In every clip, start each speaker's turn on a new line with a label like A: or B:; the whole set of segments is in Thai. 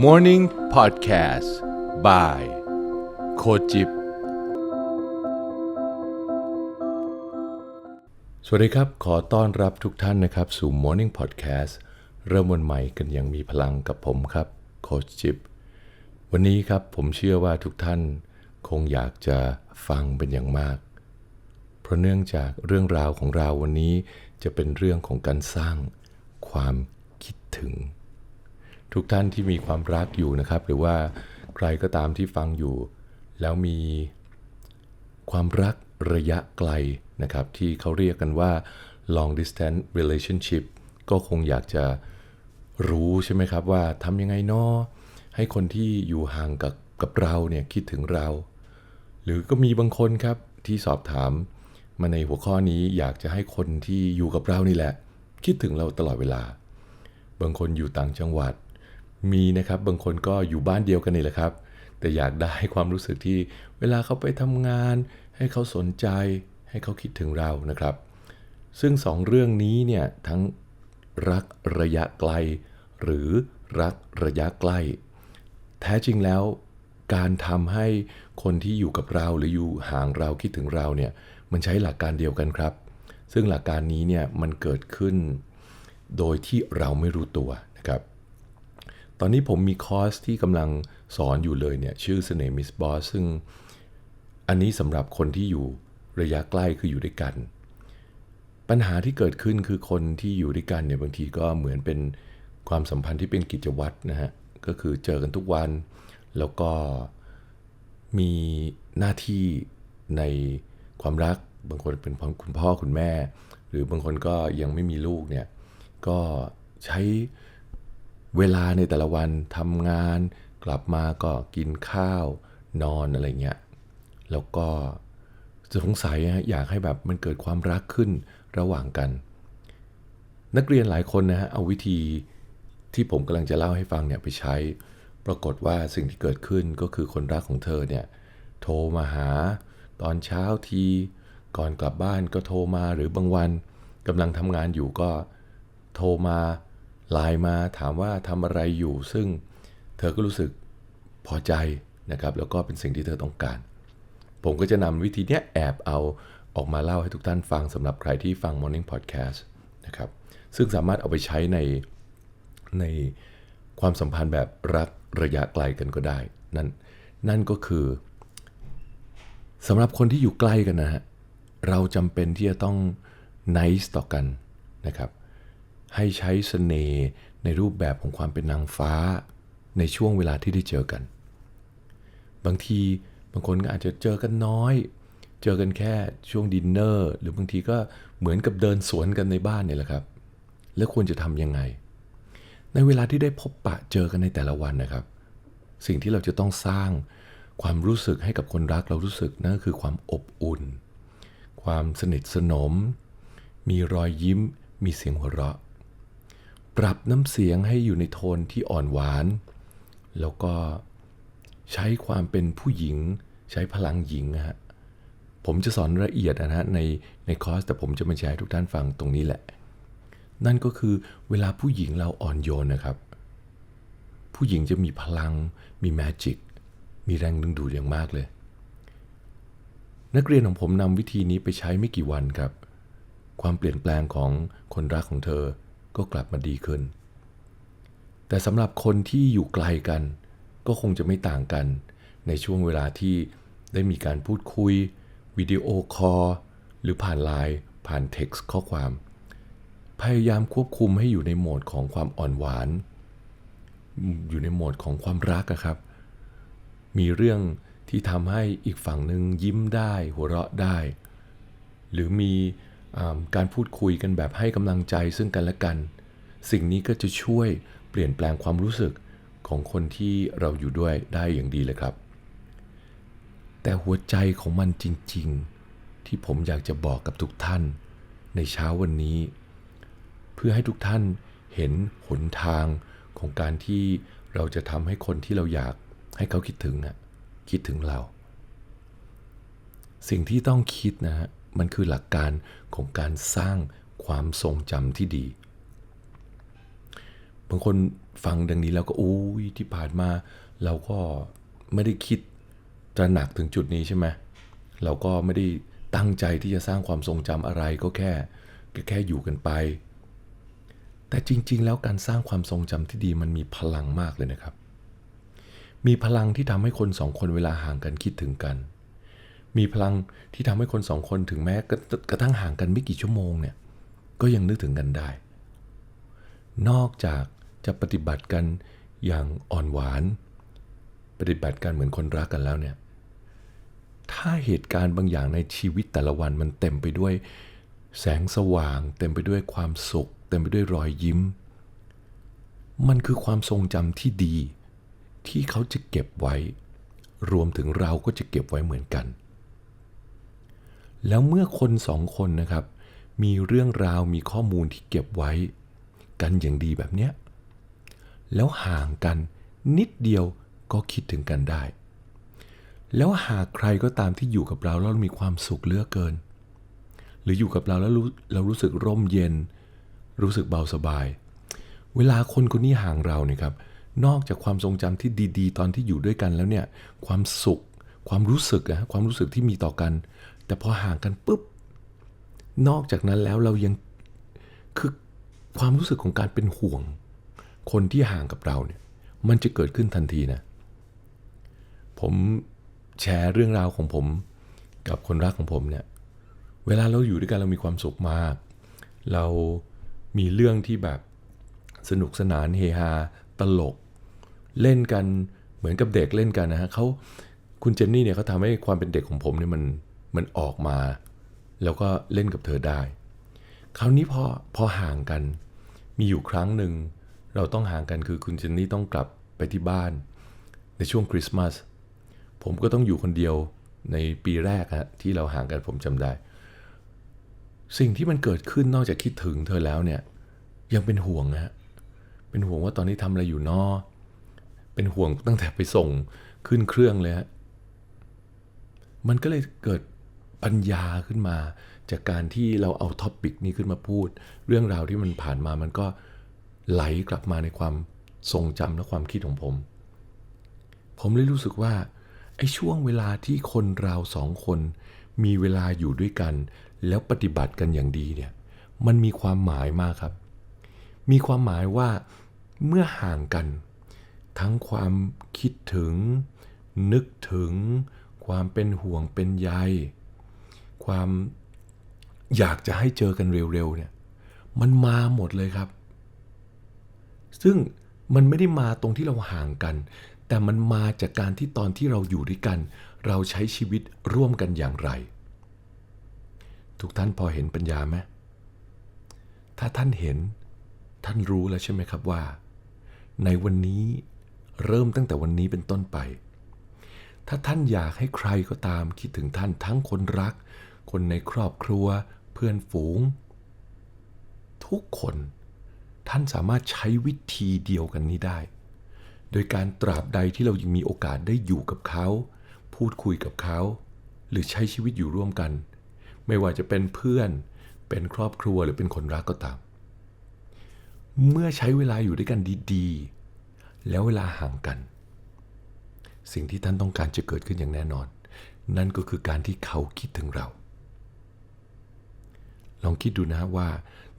A: Morning Podcast by โคจิบ สวัสดีครับ ขอต้อนรับทุกท่านนะครับ สู่ Morning Podcast เริ่มวันใหม่กันอย่างมีพลังกับผมครับ โคจิบ วันนี้ครับผมเชื่อว่าทุกท่านคงอยากจะฟังเป็นอย่างมาก เพราะเนื่องจากเรื่องราวของเราวันนี้จะเป็นเรื่องของการสร้างความคิดถึง ทุกท่านที่มีความรักอยู่นะครับ หรือว่าใครก็ตามที่ฟังอยู่ แล้วมีความรักระยะไกลนะครับ ที่เขาเรียกกันว่า long distance relationship ก็คงอยากจะรู้ใช่ไหมครับว่าทำยังไงเนาะให้คนที่อยู่ห่างกับกับเราเนี่ยคิดถึงเรา หรือก็มีบางคนครับที่สอบถามมาในหัวข้อนี้อยากจะให้คนที่อยู่กับเรานี่แหละ คิดถึงเราตลอดเวลา บางคนอยู่ต่างจังหวัด มีนะครับบางคนก็อยู่บ้านเดียวกันนี่แหละครับ แต่อยากได้ความรู้สึกที่เวลาเขาไปทำงาน ให้เขาสนใจ ให้เขาคิดถึงเรานะครับ ซึ่งสองเรื่องนี้เนี่ยทั้งรักระยะไกล หรือรักระยะใกล้ แท้จริงแล้ว การทำให้คนที่อยู่กับเราหรืออยู่ห่างเราคิดถึงเราเนี่ยมันใช้หลักการเดียวกันครับ ซึ่งหลักการนี้เนี่ยมันเกิดขึ้น โดยที่เราไม่รู้ตัวนะครับ ตอนนี้ผมมีคอร์สที่กำลังสอนอยู่เลยเนี่ย ชื่อเสน่ห์มิสบอสซึ่งอันนี้สำหรับคนที่อยู่ระยะใกล้คืออยู่ด้วยกัน ปัญหาที่เกิดขึ้นคือคนที่อยู่ด้วยกันเนี่ยบางทีก็เหมือนเป็นความสัมพันธ์ที่เป็นกิจวัตรนะฮะ ก็คือเจอกันทุกวัน แล้วก็มีหน้าที่ในความรักบางคนเป็นคุณพ่อคุณแม่ หรือบางคนก็ยังไม่มีลูกเนี่ย ก็ใช้ เวลาในแต่ละวันทำงาน กลับมาก็กินข้าวนอนอะไรเงี้ยแล้วก็สงสัยฮะอยากให้แบบมันเกิดความรักขึ้นระหว่างกัน นักเรียนหลายคนนะฮะเอาวิธีที่ผมกำลังจะเล่าให้ฟังเนี่ยไปใช้ ปรากฏว่าสิ่งที่เกิดขึ้นก็คือคนรักของเธอเนี่ยโทรมาหาตอนเช้าทีก่อนกลับบ้านก็โทรมาหรือบางวันกำลังทำงานอยู่ก็โทรมา ไลน์มาถามว่าทำอะไรอยู่ ซึ่งเธอก็รู้สึกพอใจนะครับ แล้วก็เป็นสิ่งที่เธอต้องการ ผมก็จะนำวิธีนี้แอบเอาออกมาเล่าให้ทุกท่านฟังสำหรับใครที่ฟัง Morning Podcast นะครับ ซึ่งสามารถเอาไปใช้ในในความสัมพันธ์แบบรักระยะไกลกันก็ได้ นั่นนั่นก็คือสำหรับคนที่อยู่ใกล้กันนะฮะเราจำเป็นที่จะต้อง nice ต่อกันนะครับ ให้ใช้เสน่ห์ในรูปแบบของความเป็นนางฟ้า ในช่วงเวลาที่ได้เจอกัน บางทีบางคนก็อาจจะเจอกันน้อย เจอกันแค่ช่วงดินเนอร์ หรือบางทีก็เหมือนกับเดินสวนกันในบ้านเนี่ยแหละครับ แล้วควรจะทำยังไง ในเวลาที่ได้พบปะเจอกันในแต่ละวันนะครับ สิ่งที่เราจะต้องสร้างความรู้สึกให้กับคนรักเรารู้สึกนั่นคือความอบอุ่น ความสนิทสนม มีรอยยิ้ม มีเสียงหัวเราะ ปรับน้ำเสียงให้อยู่ในโทนที่อ่อนหวาน แล้วก็ใช้ความเป็นผู้หญิง ใช้พลังหญิงฮะผมจะสอนละเอียดนะฮะในในคอร์สแต่ผมจะมาแชร์ให้ทุกท่านฟังตรงนี้แหละ นั่นก็คือเวลาผู้หญิงเราอ่อนโยนนะครับ ผู้หญิงจะมีพลัง มีแมจิกมีแรงดึงดูดอย่างมากเลย นักเรียนของผมนำวิธีนี้ไปใช้ไม่กี่วันครับ ความเปลี่ยนแปลงของคนรักของเธอ ก็กลับมาดีขึ้น แต่สำหรับคนที่อยู่ไกลกัน ก็คงจะไม่ต่างกัน ในช่วงเวลาที่ได้มีการพูดคุยวิดีโอคอลหรือผ่านไลน์ผ่านเท็กซ์ข้อความ พยายามควบคุมให้อยู่ในโหมดของความอ่อนหวาน อยู่ในโหมดของความรักอะครับ มีเรื่องที่ทำให้อีกฝั่งหนึ่งยิ้มได้ หัวเราะได้ หรือมี การพูดคุยกันแบบให้กำลังใจซึ่งกันและกัน สิ่งนี้ก็จะช่วยเปลี่ยนแปลงความรู้สึกของคนที่เราอยู่ด้วยได้อย่างดีเลยครับ แต่หัวใจของมันจริง ๆ ที่ผมอยากจะบอกกับทุกท่าน ในเช้าวันนี้ เพื่อให้ทุกท่านเห็นหนทางของการที่เราจะทำให้คนที่เราอยากให้เขาคิดถึงนะคิดถึงเรา สิ่งที่ต้องคิดนะฮะ มันคือหลักการของการสร้างความทรงจำที่ดี บางคนฟังดังนี้แล้วก็อุ้ยที่ผ่านมา เราก็ไม่ได้คิดตระหนักถึงจุดนี้ใช่ไหมเราก็ไม่ได้ตั้งใจที่จะสร้างความทรงจำอะไรก็แค่ก็แค่อยู่กันไป แต่จริง ๆ แล้วการสร้างความทรงจำที่ดีมันมีพลังมากเลยนะครับ มีพลังที่ทำให้คนสองคนเวลาห่างกันคิดถึงกัน มีพลังที่ทำให้คนสองคนถึงแม้กระกระทั่งห่างกันไม่กี่ชั่วโมงเนี่ยก็ยังนึกถึงกันได้ นอกจากจะปฏิบัติกันอย่างอ่อนหวาน ปฏิบัติกันเหมือนคนรักกันแล้วเนี่ยถ้าเหตุการณ์บางอย่างในชีวิตแต่ละวันมันเต็มไปด้วยแสงสว่าง เต็มไปด้วยความสุข เต็มไปด้วยรอยยิ้ม มันคือความทรงจำที่ดี ที่เขาจะเก็บไว้ รวมถึงเราก็จะเก็บไว้เหมือนกัน แล้วเมื่อคนสองคนนะครับ มีเรื่องราวมีข้อมูลที่เก็บไว้ กันอย่างดีแบบเนี้ยแล้วห่างกันนิดเดียวก็คิดถึงกันได้ แล้วหากใครก็ตามที่อยู่กับเราแล้วมีความสุขเหลือเกิน หรืออยู่กับเราแล้วรู้เรารู้สึกร่มเย็น รู้สึกเบาสบาย เวลาคนคนนี้ห่างเราเนี่ยครับนอกจากความทรงจำที่ดี ๆ ตอนที่อยู่ด้วยกันแล้วเนี่ย ความสุข ความรู้สึกอะความรู้สึกที่มีต่อกัน แต่พอห่างกันปุ๊บ นอกจากนั้นแล้วเรายังคือความรู้สึกของการเป็นห่วง คนที่ห่างกับเราเนี่ยมันจะเกิดขึ้นทันทีนะ ผมแชร์เรื่องราวของผม กับคนรักของผมเนี่ยเวลาเราอยู่ด้วยกันเรามีความสุขมาก เรามีเรื่องที่แบบสนุกสนานเฮฮาตลก เล่นกันเหมือนกับเด็กเล่นกันนะฮะเขาคุณเจนนี่เนี่ยเขาทำให้ความเป็นเด็กของผมเนี่ยมัน มันออกมา แล้วก็เล่นกับเธอได้ คราวนี้พอพอห่างกัน มีอยู่ครั้งหนึ่ง เราต้องห่างกันคือคุณเจนนี่ต้องกลับไปที่บ้าน ในช่วงคริสต์มาสผมก็ต้องอยู่คนเดียวในปีแรกฮะที่เราห่างกันผมจำได้ สิ่งที่มันเกิดขึ้นนอกจากคิดถึงเธอแล้วเนี่ย ยังเป็นห่วงนะฮะเป็นห่วงว่าตอนนี้ทำอะไรอยู่นอเป็นห่วงตั้งแต่ไปส่งขึ้นเครื่องเลยฮะมันก็เลยเกิด ปัญญาขึ้นมา จากการที่เราเอาท็อปปิกนี้ขึ้นมาพูด เรื่องราวที่มันผ่านมามันก็ไหลกลับมาในความทรงจำและความคิดของผม ผมเลยรู้สึกว่าไอ้ช่วงเวลาที่คนเราสองคน มีเวลาอยู่ด้วยกัน แล้วปฏิบัติกันอย่างดีเนี่ยมันมีความหมายมากครับ มีความหมายว่าเมื่อห่างกัน ทั้งความคิดถึง นึกถึง ความเป็นห่วงเป็นใย ความอยากจะให้เจอกันเร็วๆเนี่ยมันมาหมดเลยครับ ซึ่งมันไม่ได้มาตรงที่เราห่างกัน แต่มันมาจากการที่ตอนที่เราอยู่ด้วยกัน เราใช้ชีวิตร่วมกันอย่างไร ทุกท่านพอเห็นปัญญาไหมถ้าท่านเห็นท่านรู้แล้วใช่ไหมครับว่า ในวันนี้เริ่มตั้งแต่วันนี้เป็นต้นไป ถ้าท่านอยากให้ใครก็ตามคิดถึงท่านทั้งคนรัก คนในครอบครัว เพื่อนฝูง ทุกคน ท่านสามารถใช้วิธีเดียวกันนี้ได้ โดยการตราบใดที่เรายังมีโอกาสได้อยู่กับเขา พูดคุยกับเขา หรือใช้ชีวิตอยู่ร่วมกัน ไม่ว่าจะเป็นเพื่อน เป็นครอบครัวหรือเป็นคนรักก็ตาม เมื่อใช้เวลาอยู่ด้วยกันดีๆ แล้วเวลาห่างกัน สิ่งที่ท่านต้องการจะเกิดขึ้นอย่างแน่นอน นั่นก็คือการที่เขาคิดถึงเรา ลองคิดดูนะว่า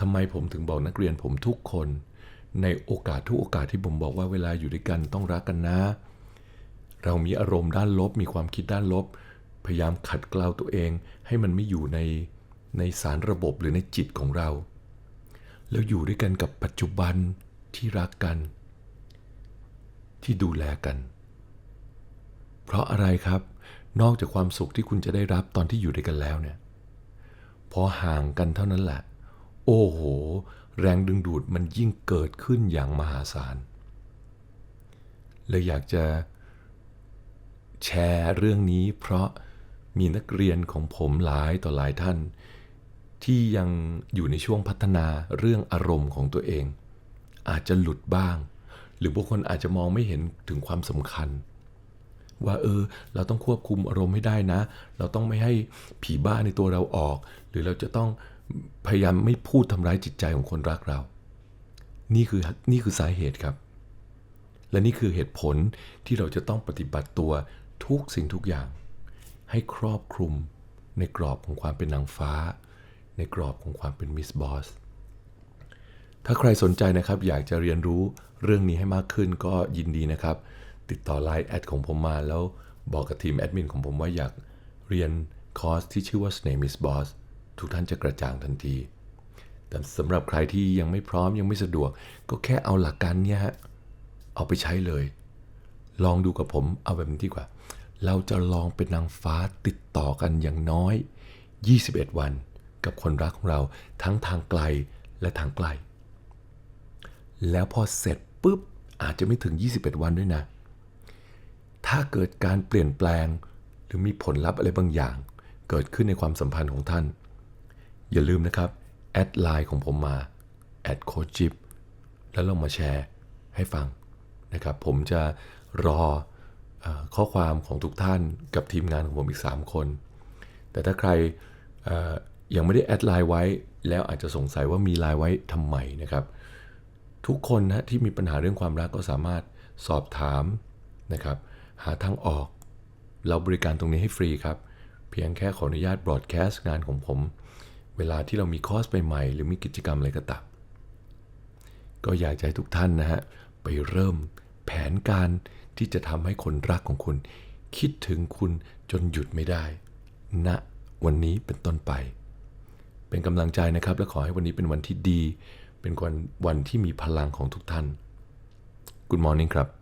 A: ทำไมผมถึงบอกนักเรียนผมทุกคน ในโอกาสทุกโอกาสที่ผมบอกว่าเวลาอยู่ด้วยกันต้องรักกันนะ เรามีอารมณ์ด้านลบ มีความคิดด้านลบ พยายามขัดเกลาตัวเอง ให้มันไม่อยู่ในในสารระบบหรือในจิตของเรา แล้วอยู่ด้วยกันกับปัจจุบันที่รักกัน ที่ดูแลกัน เพราะอะไรครับ นอกจากความสุขที่คุณจะได้รับตอนที่อยู่ด้วยกันแล้วเนี่ย พอห่างกันเท่านั้นแหละ โอ้โห แรงดึงดูดมันยิ่งเกิดขึ้นอย่างมหาศาลเลยอยากจะแชร์เรื่องนี้เพราะมีนักเรียนของผมหลายต่อหลายท่าน ที่ยังอยู่ในช่วงพัฒนาเรื่องอารมณ์ของตัวเอง อาจจะหลุดบ้าง หรือบางคนอาจจะมองไม่เห็นถึงความสำคัญ ว่าเออ เราต้องควบคุมอารมณ์ให้ได้นะ เราต้องไม่ให้ผีบ้าในตัวเราออก หรือเราจะต้องพยายามไม่พูดทำร้ายจิตใจของคนรักเรา นี่คือนี่คือสาเหตุครับ และนี่คือเหตุผลที่เราจะต้องปฏิบัติตัวทุกสิ่งทุกอย่าง ให้ครอบคลุมในกรอบของความเป็นนางฟ้า ในกรอบของความเป็นมิสบอสถ้าใครสนใจนะครับอยากจะเรียนรู้เรื่องนี้ให้มากขึ้นก็ยินดีนะครับ ติดต่อไลน์แอดของผมมาแล้วบอกกับทีมแอดมินของผมว่าอยากเรียนคอร์สที่ชื่อว่า Snake is Boss ทุกท่านจะกระจ่างทันที แต่สำหรับใครที่ยังไม่พร้อมยังไม่สะดวก ก็แค่เอาหลักการเนี้ยฮะ เอาไปใช้เลย ลองดูกับผมเอาแบบนี้ดีกว่า เราจะลองเป็นนางฟ้าติดต่อกันอย่างน้อย 21 วัน กับคนรักของเราทั้งทางไกลและทางใกล้แล้วพอเสร็จปุ๊บอาจจะไม่ถึง 21 วันด้วยนะ ถ้าเกิดการเปลี่ยนแปลง หรือมีผลลัพธ์อะไรบางอย่าง เกิดขึ้นในความสัมพันธ์ของท่าน อย่าลืมนะครับ แอดไลน์ของผมมาแอดโคจิบแล้วลองมาแชร์ให้ฟังนะครับ ผมจะรออข้อความของทุกท่านกับทีมงานของผมอีก 3 คน แต่ถ้าใครยังไม่ได้แอดไลน์ไว้ แล้วอาจจะสงสัยว่ามีไลน์ไว้ทำไมนะครับ ทุกคนนะที่มีปัญหาเรื่องความรักก็สามารถสอบถามนะครับ หาทางออก เราบริการตรงนี้ให้ฟรีครับ เพียงแค่ขออนุญาตบรอดแคสต์งานของผม เวลาที่เรามีคอร์สใหม่ๆหรือมีกิจกรรมอะไรก็ตามก็อยากจะให้ทุกท่านนะฮะ ไปเริ่มแผนการที่จะทำให้คนรักของคุณ คิดถึงคุณจนหยุดไม่ได้ณนะวันนี้เป็นต้นไป เป็นกำลังใจนะครับ และขอให้วันนี้เป็นวันที่ดี เป็นวันวันที่มีพลังของทุกท่าน Good morning ครับ